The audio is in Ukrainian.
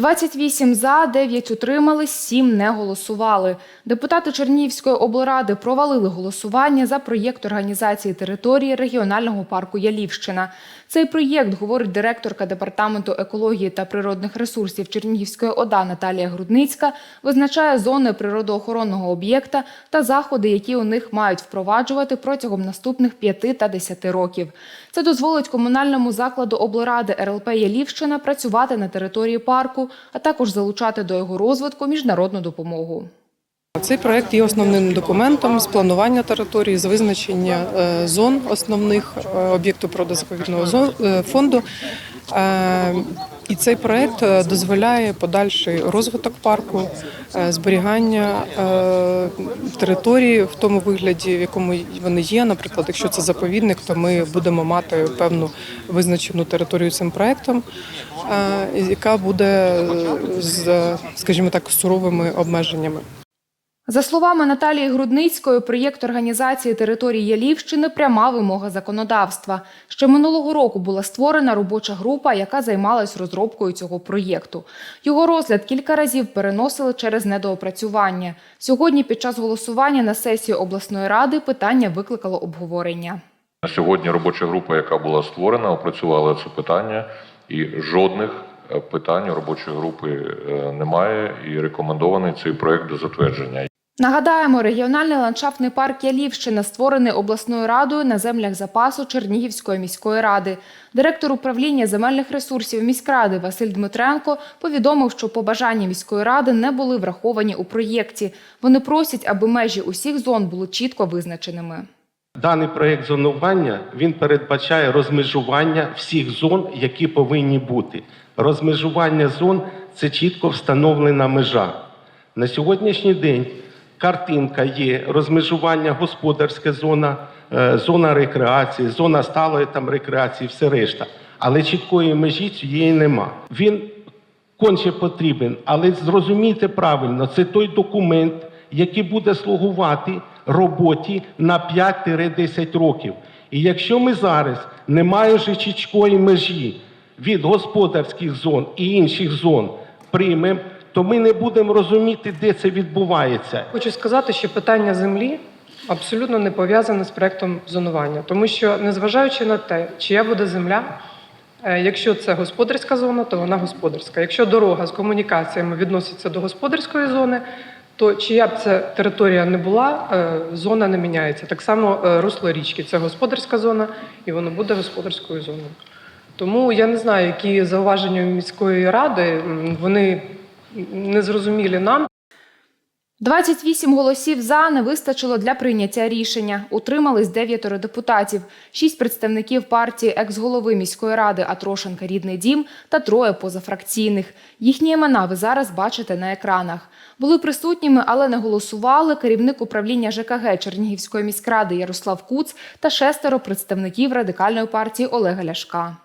28 за, 9 утримались, 7 не голосували. Депутати Чернігівської облради провалили голосування за проєкт організації території регіонального парку Ялівщина. Цей проєкт, говорить директорка департаменту екології та природних ресурсів Чернігівської ОДА Наталія Грудницька, визначає зони природоохоронного об'єкта та заходи, які у них мають впроваджувати протягом наступних 5 та 10 років. Це дозволить комунальному закладу облради РЛП Ялівщина працювати на території парку, а також залучати до його розвитку міжнародну допомогу. Цей проект є основним документом з планування території, з визначення е, зон основних об'єкту об'єктів природозаповідного е, фонду. Е, І цей проект е, дозволяє подальший розвиток парку, е, зберігання території в тому вигляді, в якому вони є. Наприклад, якщо це заповідник, то ми будемо мати певну визначену територію цим проектом, яка буде з, скажімо так, суровими обмеженнями. За словами Наталії Грудницької, проєкт організації території Ялівщини пряма вимога законодавства. Ще минулого року була створена робоча група, яка займалась розробкою цього проєкту. Його розгляд кілька разів переносили через недоопрацювання. Сьогодні, під час голосування на сесії обласної ради, питання викликало обговорення. Сьогодні робоча група, яка була створена, опрацювала це питання, і жодних е, питань робочої групи е, немає. І рекомендований цей проект до затвердження. Нагадаємо, регіональний ландшафтний парк Ялівщина створений обласною радою на землях запасу Чернігівської міської ради. Директор управління земельних ресурсів міськради Василь Дмитренко повідомив, що побажання міської ради не були враховані у проєкті. Вони просять, аби межі усіх зон були чітко визначеними. Даний проєкт зонування він передбачає розмежування всіх зон, які повинні бути. Розмежування зон це чітко встановлена межа. На сьогоднішній день картинка є розмежування господарська зона, е, зона рекреації, зона сталої там рекреації, все решта. Але чіткої межі цієї нема. Він конче потрібен, але зрозумійте правильно, це той документ, який буде слугувати роботі на 5-10 років. І якщо ми зараз, не маючи чіткої межі від господарських зон і інших зон, приймемо, то ми не будемо розуміти, де це відбувається. Хочу сказати, що питання землі абсолютно не пов'язане з проектом зонування, тому що незважаючи на те, чия буде земля, е, якщо це господарська зона, то вона господарська. Якщо дорога з комунікаціями відноситься до господарської зони, то чия б це територія не була, е, зона не міняється. Так само е, русло річки це господарська зона, і воно буде господарською зоною. Тому я не знаю, які зауваження міської ради, вони незрозумілі нам. 28 голосів за не вистачило для прийняття рішення. Утримались дев'ятеро депутатів, шість представників партії екс-голови міської ради Атрошенка Рідний дім та троє позафракційних. Їхні імена ви зараз бачите на екранах. Були присутніми, але не голосували керівник управління ЖКГ Чернігівської міськради Ярослав Куц та шестеро представників радикальної партії Олега Ляшка.